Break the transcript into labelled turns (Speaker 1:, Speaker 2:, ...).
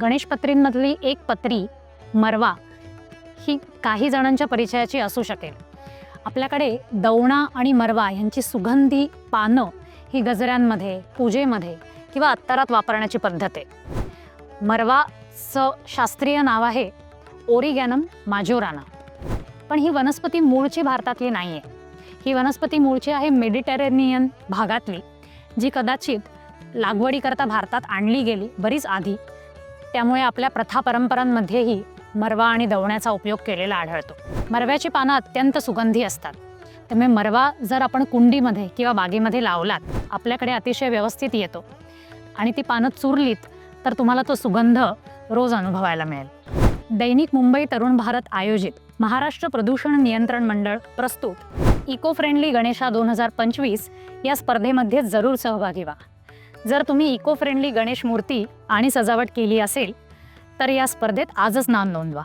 Speaker 1: गणेश पत्रींमधली एक पत्री मरवा ही काही जणांच्या परिचयाची असू शकेल. आपल्याकडे दवणा आणि मरवा यांची सुगंधी पानं ही गजऱ्यांमध्ये पूजेमध्ये किंवा अत्तरात वापरण्याची पद्धत आहे. मरवाचं शास्त्रीय नाव आहे ओरिगॅनम माजोराना. पण ही वनस्पती मूळची भारतातली नाही आहे ही वनस्पती मूळची आहे मेडिटेरेनियन भागातली जी कदाचित लागवडीकरता भारतात आणली गेली बरीच आधी त्यामुळे आपल्या प्रथा परंपरांमध्येही मरवा आणि दवण्याचा उपयोग केलेला आढळतो. मरव्याची पानं अत्यंत सुगंधी असतात. त्यामुळे मरवा जर आपण कुंडीमध्ये किंवा बागेमध्ये लावलात आपल्याकडे अतिशय व्यवस्थित येतो आणि ती पानं चुरलीत तर तुम्हाला तो सुगंध रोज अनुभवायला मिळेल. दैनिक मुंबई तरुण भारत आयोजित महाराष्ट्र प्रदूषण नियंत्रण मंडळ प्रस्तुत इको फ्रेंडली गणेशा दोन हजार पंचवीस या स्पर्धेमध्ये जरूर सहभागी व्हा. जर तुम्ही इको फ्रेंडली गणेश मूर्ती आणि सजावट केली असेल तर या स्पर्धेत आजच नाम नोंदवा.